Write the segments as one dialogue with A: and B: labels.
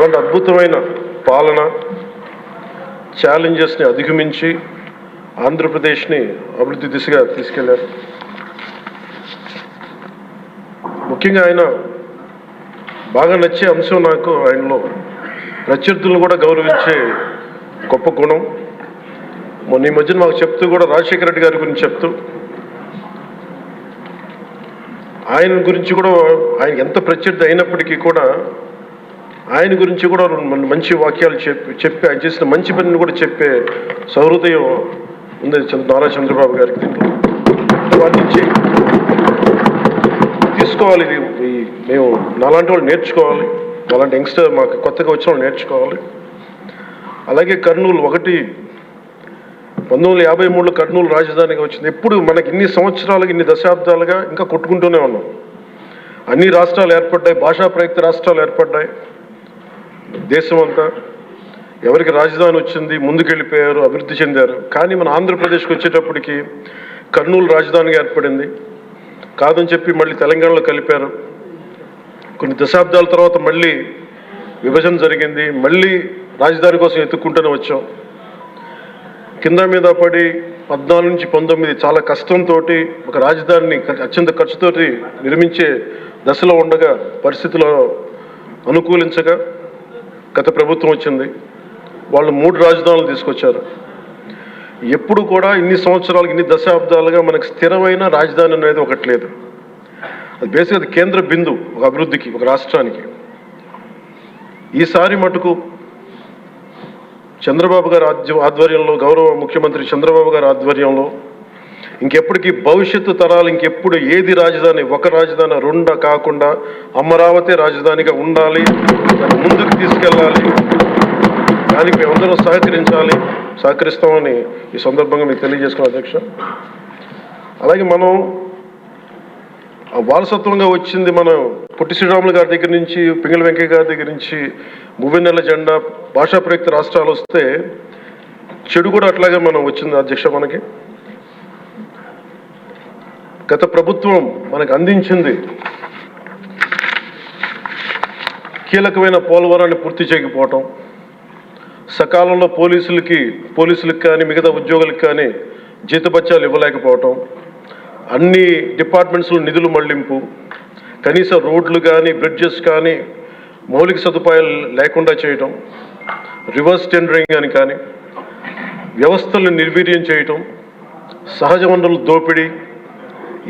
A: అలాంటి అద్భుతమైన పాలన ఛాలెంజెస్ని అధిగమించి ఆంధ్రప్రదేశ్ని అభివృద్ధి దిశగా తీసుకెళ్ళారు. ముఖ్యంగా ఆయన బాగా నచ్చే అంశం నాకు ఆయనలో. ప్రత్యర్థులను కూడా గౌరవించే గొప్ప గుణం. మొన్న ఈ మధ్యన మాకు చెప్తూ కూడా రాజశేఖర రెడ్డి గారి గురించి చెప్తూ. ఆయన గురించి కూడా ఆయన ఎంత ప్రత్యర్థి అయినప్పటికీ కూడా ఆయన గురించి కూడా మంచి వాక్యాలు చెప్పి చెప్పి ఆయన చేసిన మంచి పనిని కూడా చెప్పే సహృదయం ఉంది చంద్ర- నారా చంద్రబాబు గారికి. వాటి నుంచి తీసుకోవాలి ఇది. మేము నాలాంటి వాళ్ళు నేర్చుకోవాలి. అలాంటి యంగ్స్టర్ మాకు కొత్తగా వచ్చిన వాళ్ళు నేర్చుకోవాలి. అలాగే కర్నూలు ఒకటి పంతొమ్మిది వందల యాభై మూడులో కర్నూలు రాజధానిగా వచ్చింది. ఎప్పుడు మనకి ఇన్ని సంవత్సరాలుగా ఇన్ని దశాబ్దాలుగా ఇంకా కొట్టుకుంటూనే ఉన్నాం. అన్ని రాష్ట్రాలు ఏర్పడ్డాయి భాషా ప్రయుక్త రాష్ట్రాలు ఏర్పడ్డాయి. దేశం అంతా ఎవరికి రాజధాని వచ్చింది ముందుకెళ్ళిపోయారు అభివృద్ధి చెందారు. కానీ మన ఆంధ్రప్రదేశ్కి వచ్చేటప్పటికి కర్నూలు రాజధానిగా ఏర్పడింది. కాదని చెప్పి మళ్ళీ తెలంగాణలో కలిపారు. కొన్ని దశాబ్దాల తర్వాత మళ్ళీ విభజన జరిగింది. మళ్ళీ రాజధాని కోసం ఎత్తుక్కుంటూనే వచ్చాం. కింద మీద పడి పద్నాలుగు నుంచి పంతొమ్మిది చాలా కష్టంతో ఒక రాజధానిని అత్యంత ఖర్చుతోటి నిర్మించే దశలో ఉండగా పరిస్థితుల్లో అనుకూలించగా గత ప్రభుత్వం వచ్చింది. వాళ్ళు మూడు రాజధానులు తీసుకొచ్చారు. ఎప్పుడు కూడా ఇన్ని సంవత్సరాలు ఇన్ని దశాబ్దాలుగా మనకు స్థిరమైన రాజధాని అనేది ఒకటి లేదు. అది బేసిక్ అది కేంద్ర బిందు ఒక అభివృద్ధికి ఒక రాష్ట్రానికి. ఈసారి మటుకు చంద్రబాబు గారి ఆధ్వర్యంలో గౌరవ ముఖ్యమంత్రి చంద్రబాబు గారి ఆధ్వర్యంలో ఇంకెప్పటికీ భవిష్యత్తు తరాలు ఇంకెప్పుడు ఏది రాజధాని ఒక రాజధాని రెండా కాకుండా అమరావతి రాజధానిగా ఉండాలి ముందుకు తీసుకెళ్ళాలి. దానికి మేమందరం సహకరించాలి. సహకరిస్తామని ఈ సందర్భంగా మీకు తెలియజేసుకున్నాం అధ్యక్ష. అలాగే మనం వారసత్వంగా వచ్చింది మనం పొట్టి శ్రీరాములు గారి దగ్గర నుంచి పింగళ వెంకయ్య గారి దగ్గర నుంచి మువ్వెన్నెల జెండా భాషా ప్రయుక్త రాష్ట్రాలు వస్తే చెడు కూడా అట్లాగే మనం వచ్చింది అధ్యక్ష మనకి. గత ప్రభుత్వం మనకు అందించింది. కీలకమైన పోలవరాన్ని పూర్తి చేయకపోవటం సకాలంలో పోలీసులకి పోలీసులకు కానీ మిగతా ఉద్యోగులకు కానీ జీతభత్యాలు ఇవ్వలేకపోవటం అన్ని డిపార్ట్మెంట్స్లో నిధులు మళ్ళింపు కనీస రోడ్లు కానీ బ్రిడ్జెస్ కానీ మౌలిక సదుపాయాలు లేకుండా చేయటం రివర్స్ టెండరింగ్ అని కానీ వ్యవస్థలను నిర్వీర్యం చేయటం సహజ వనరుల దోపిడీ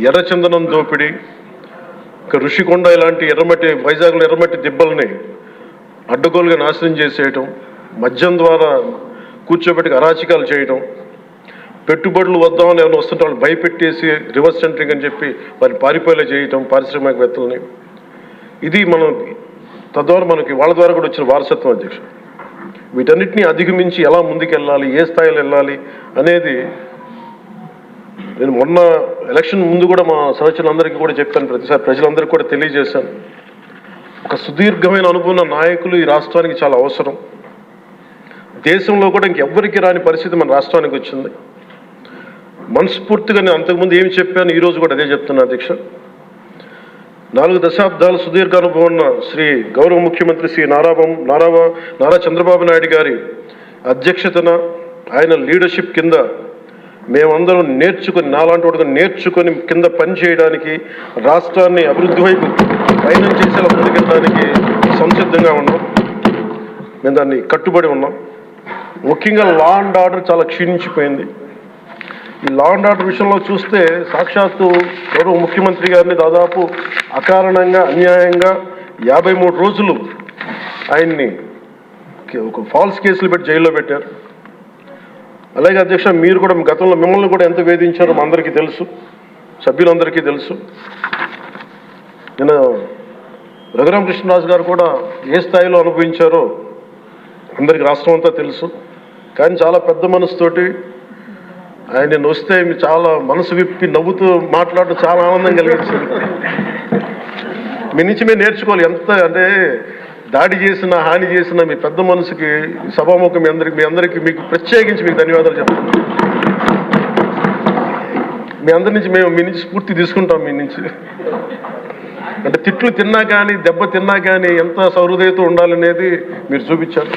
A: ఎర్రచందనం దోపిడీ ఇంకా ఋషికొండ ఇలాంటి ఎర్రమట్టి వైజాగ్లో ఎర్రమట్టి దిబ్బల్ని అడ్డగోలుగా నాశనం చేసేయటం మద్యం ద్వారా కూర్చోబెట్టి అరాచకాలు చేయటం పెట్టుబడులు వద్దామని ఎవరైనా వస్తుంటే వాళ్ళు భయపెట్టేసి రివర్స్ సెంటరింగ్ అని చెప్పి వారిని పారిపోయేలా చేయటం పారిశ్రామికవేత్తలని. ఇది మనం తద్వారా మనకి వాళ్ళ ద్వారా కూడా వచ్చిన వారసత్వం అధ్యక్షుడు. వీటన్నిటిని అధిగమించి ఎలా ముందుకెళ్ళాలి ఏ స్థాయిలో వెళ్ళాలి అనేది నేను మొన్న ఎలక్షన్ ముందు కూడా మా సహచరులందరికీ కూడా చెప్పాను ప్రతిసారి ప్రజలందరికీ కూడా తెలియజేశాను. ఒక సుదీర్ఘమైన అనుభవం ఉన్న నాయకులు ఈ రాష్ట్రానికి చాలా అవసరం. దేశంలో కూడా ఇంకెవ్వరికి రాని పరిస్థితి మన రాష్ట్రానికి వచ్చింది. మనస్ఫూర్తిగా నేను అంతకుముందు ఏమి చెప్పాను ఈరోజు కూడా అదే చెప్తున్నా అధ్యక్ష. నాలుగు దశాబ్దాల సుదీర్ఘ అనుభవం ఉన్న శ్రీ గౌరవ ముఖ్యమంత్రి శ్రీ నారాబం నారాబ నారా చంద్రబాబు నాయుడు గారి అధ్యక్షతన ఆయన లీడర్షిప్ కింద మేమందరం నేర్చుకొని నాలాంటి వాడుగా నేర్చుకొని కింద పని చేయడానికి రాష్ట్రాన్ని అభివృద్ధి వైపు పయనం చేసేలా ముందుకెళ్ళడానికి సంసిద్ధంగా ఉన్నాం. మేము దాన్ని కట్టుబడి ఉన్నాం. ముఖ్యంగా లా అండ్ ఆర్డర్ చాలా క్షీణించిపోయింది. ఈ లా అండ్ ఆర్డర్ విషయంలో చూస్తే సాక్షాత్తు గౌరవ ముఖ్యమంత్రి గారిని దాదాపు అకారణంగా అన్యాయంగా యాభై మూడు రోజులు ఆయన్ని ఒక ఫాల్స్ కేసులు పెట్టి జైల్లో పెట్టారు. అలాగే అధ్యక్ష మీరు కూడా గతంలో మిమ్మల్ని కూడా ఎంత వేధించారో అందరికీ తెలుసు. సభ్యులందరికీ తెలుసు. నేను రఘురామకృష్ణరాజు గారు కూడా ఏ స్థాయిలో అనుభవించారో అందరికి రాష్ట్రం అంతా తెలుసు. కానీ చాలా పెద్ద మనసుతోటి ఆయన నేను వస్తే మీ చాలా మనసు విప్పి నవ్వుతూ మాట్లాడటం చాలా ఆనందం కలిగించింది. మీ నుంచి మేము నేర్చుకోవాలి. ఎంత అంటే దాడి చేసిన హాని చేసిన మీ పెద్ద మనసుకి సభాముఖం మీ అందరికి మీ అందరికీ మీకు ప్రత్యేకించి మీకు ధన్యవాదాలు చెప్తున్నాను. మీ అందరి నుంచి మేము మీ నుంచి స్ఫూర్తి తీసుకుంటాం మీ నుంచి. అంటే తిట్లు తిన్నా కానీ దెబ్బ తిన్నా కానీ ఎంత సౌహృదయతో ఉండాలనేది మీరు చూపించారు.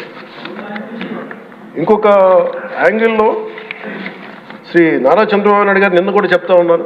A: ఇంకొక యాంగిల్లో శ్రీ నారా చంద్రబాబు నాయుడు గారు నిన్న కూడా చెప్తా ఉన్నారు.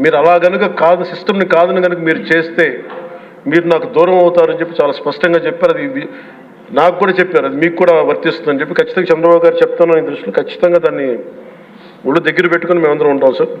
A: మీరు అలా గనుక కాదు సిస్టమ్ని కాదని కనుక మీరు చేస్తే మీరు నాకు దూరం అవుతారని చెప్పి చాలా స్పష్టంగా చెప్పారు. అది నాకు కూడా చెప్పారు. అది మీకు కూడా వర్తిస్తుందని చెప్పి ఖచ్చితంగా చంద్రబాబు గారు చెప్తాను దృష్టిలో ఖచ్చితంగా దాన్ని ఒళ్ళు దగ్గర పెట్టుకుని మేమందరం ఉంటాం సార్.